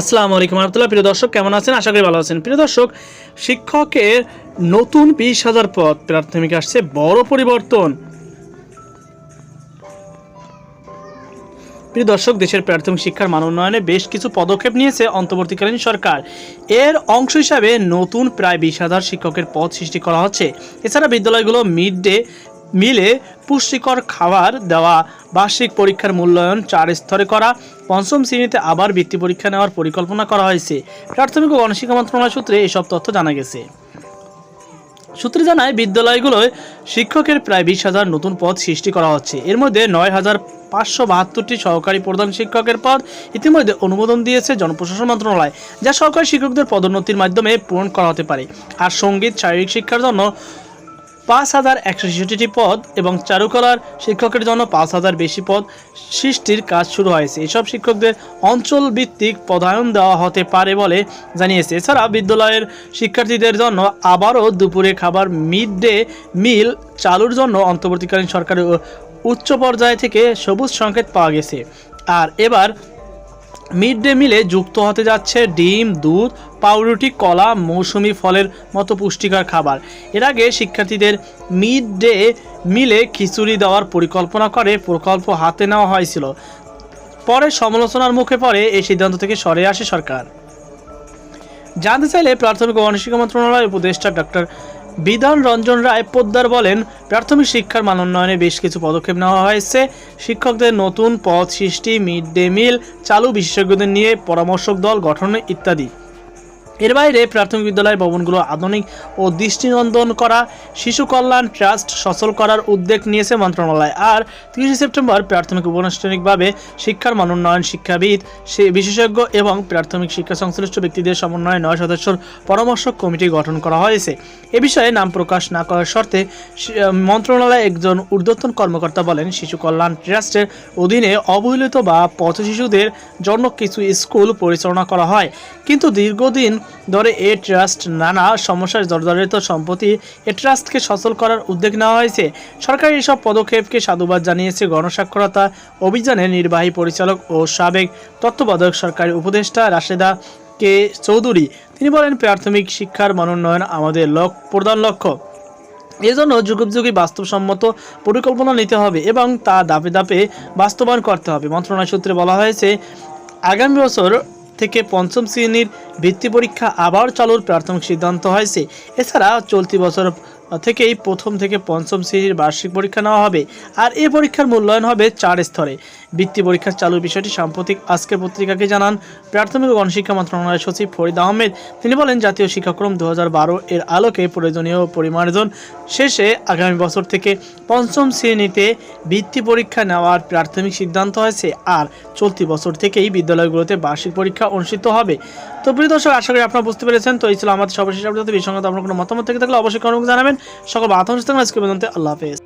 আসসালামু আলাইকুম রহমতুল্লাহ। প্রিয় দর্শক, কেমন আছেন? আশা করি ভালো আছেন। প্রিয় দর্শক, শিক্ষকের নতুন বিশ হাজার পদ প্রাথমিক আসছে, বড় পরিবর্তন। প্রিয় দর্শক, দেশের প্রাথমিক শিক্ষার মান উন্নয়নে বেশ কিছু পদক্ষেপ নিয়েছে অন্তর্বর্তীকালীন সরকার। এর অংশ হিসাবে নতুন প্রায় বিশ হাজার শিক্ষকের পদ সৃষ্টি করা হচ্ছে। এছাড়া বিদ্যালয়গুলো মিড ডে মিলে পুষ্টিকর খাবার দেওয়া, বার্ষিক পরীক্ষার মূল্যায়ন চার স্তরে করা, পঞ্চম শ্রেণীতে আবার বৃত্তি পরীক্ষা নেওয়ার পরিকল্পনা করা হয়েছে। প্রাথমিক ও গণশিক্ষা মন্ত্রণালয় সূত্রে এসব তথ্য জানা গেছে। সূত্রে জানায়, বিদ্যালয়গুলোয় শিক্ষকের প্রায় বিশ হাজার নতুন পদ সৃষ্টি করা হচ্ছে। এর মধ্যে নয় হাজার পাঁচশো বাহাত্তরটি সহকারী প্রধান শিক্ষকের পদ ইতিমধ্যে অনুমোদন দিয়েছে জনপ্রশাসন মন্ত্রণালয়, যা সহকারী শিক্ষকদের পদোন্নতির মাধ্যমে পূরণ করা হতে পারে। আর সংগীত, শারীরিক শিক্ষার জন্য পাঁচ হাজার একশো পদ এবং চারুকলার শিক্ষকের জন্য পাঁচ হাজার বেশি পদ সৃষ্টির কাজ শুরু হয়েছে। এসব শিক্ষকদের অঞ্চল ভিত্তিক পদায়ন দেওয়া হতে পারে বলে জানিয়েছে। এছাড়া বিদ্যালয়ের শিক্ষার্থীদের জন্য আবারও দুপুরে খাবার মিড ডে মিল চালুর জন্য অন্তর্বর্তীকালীন সরকারের উচ্চ পর্যায় থেকে সবুজ সংকেত পাওয়া গেছে। আর এবার মিড ডে মিলে যুক্ত হতে যাচ্ছে ডিম, দুধ, পাউরুটি, কলা, মৌসুমি ফলের মতো পুষ্টিকর খাবার। এর আগে শিক্ষার্থীদের মিড ডে মিলে খিচুড়ি দেওয়ার পরিকল্পনা করে প্রকল্প হাতে নেওয়া হয়েছিল। পরে সমালোচনার মুখে পড়ে এই সিদ্ধান্ত থেকে সরে আসে সরকার। জানতে চাইলে প্রাথমিক ও গণশিক্ষা মন্ত্রণালয়ের উপদেষ্টা ডক্টর বিধান রঞ্জন রায় পোদ্দার বলেন, প্রাথমিক শিক্ষার মান উন্নয়নে বেশ কিছু পদক্ষেপ নেওয়া হয়েছে। শিক্ষকদের নতুন পদ, সৃষ্টি মিড ডে মিল, চালু বিশেষজ্ঞদের নিয়ে পরামর্শক দল গঠন ইত্যাদি। এর বাইরে প্রাথমিক বিদ্যালয়ের ভবনগুলো আধুনিক ও দৃষ্টিনন্দন করা, শিশু কল্যাণ ট্রাস্ট সচল করার উদ্যোগ নিয়েছে মন্ত্রণালয়। আর তিরিশে সেপ্টেম্বর প্রাথমিক উপানুষ্ঠানিকভাবে শিক্ষার মান শিক্ষাবিদ বিশেষজ্ঞ এবং প্রাথমিক শিক্ষা সংশ্লিষ্ট ব্যক্তিদের সমন্বয়ে নয় সদস্যর পরামর্শক কমিটি গঠন করা হয়েছে। এ বিষয়ে নাম প্রকাশ না করার শর্তে মন্ত্রণালয়ে একজন ঊর্ধ্বতন কর্মকর্তা বলেন, শিশু কল্যাণ ট্রাস্টের অধীনে অবহেলিত বা পথ শিশুদের জন্য কিছু স্কুল পরিচালনা করা হয়। কিন্তু দীর্ঘদিন ধরে এ ট্রাস্ট নানা সমস্যার জর্জরিত সম্পত্তি এ ট্রাস্টকে সচল করার উদ্যোগ নেওয়া হয়েছে। সরকার এসব পদক্ষেপকে সাধুবাদ জানিয়েছে গণস্বাক্ষরতা অভিযানের নির্বাহী পরিচালক ও সাবেক তত্ত্বাবধায়ক সরকারি উপদেষ্টা রাশেদা কে চৌধুরী। তিনি বলেন, প্রাথমিক শিক্ষার মানোন্নয়ন আমাদের লক প্রধান লক্ষ্য। এজন্য যুগোপযোগী বাস্তবসম্মত পরিকল্পনা নিতে হবে এবং তা দাপে দাপে বাস্তবায়ন করতে হবে। মন্ত্রণালয় সূত্রে বলা হয়েছে, আগামী বছর থেকে পঞ্চম শ্রেণির ভিত্তি পরীক্ষা আবার চালুর প্রাথমিক সিদ্ধান্ত হয়েছে। এছাড়া চলতি বছর থেকেই প্রথম থেকে পঞ্চম শ্রেণির বার্ষিক পরীক্ষা নেওয়া হবে। আর এই পরীক্ষার মূল্যায়ন হবে চার স্তরে। বৃত্তি পরীক্ষার চালুর বিষয়টি সাম্প্রতিক আজকের পত্রিকাকে জানান। প্রাথমিক ও গণশিক্ষা মন্ত্রণালয়ের সচিব ফরিদ আহমেদ। তিনি বলেন, জাতীয় শিক্ষাক্রম দু হাজার বারো এর আলোকে প্রয়োজনীয় পরিমার্জন শেষে আগামী বছর থেকে পঞ্চম শ্রেণীতে বৃত্তি পরীক্ষা নেওয়ার প্রাথমিক সিদ্ধান্ত হয়েছে আর চলতি বছর থেকেই বিদ্যালয়গুলোতে বার্ষিক পরীক্ষা অনুষ্ঠিত হবে। তো প্রিয় দর্শক, আশা করি আপনারা বুঝতে পেরেছেন। তো এই ছিল আমাদের সর্বশেষ আপনার কোনো মতামত থেকে থাকলে অবশ্যই কমেন্ট জানাবেন। সকল থাকলে আজকে পর্যন্ত। আল্লাহ হাফেজ।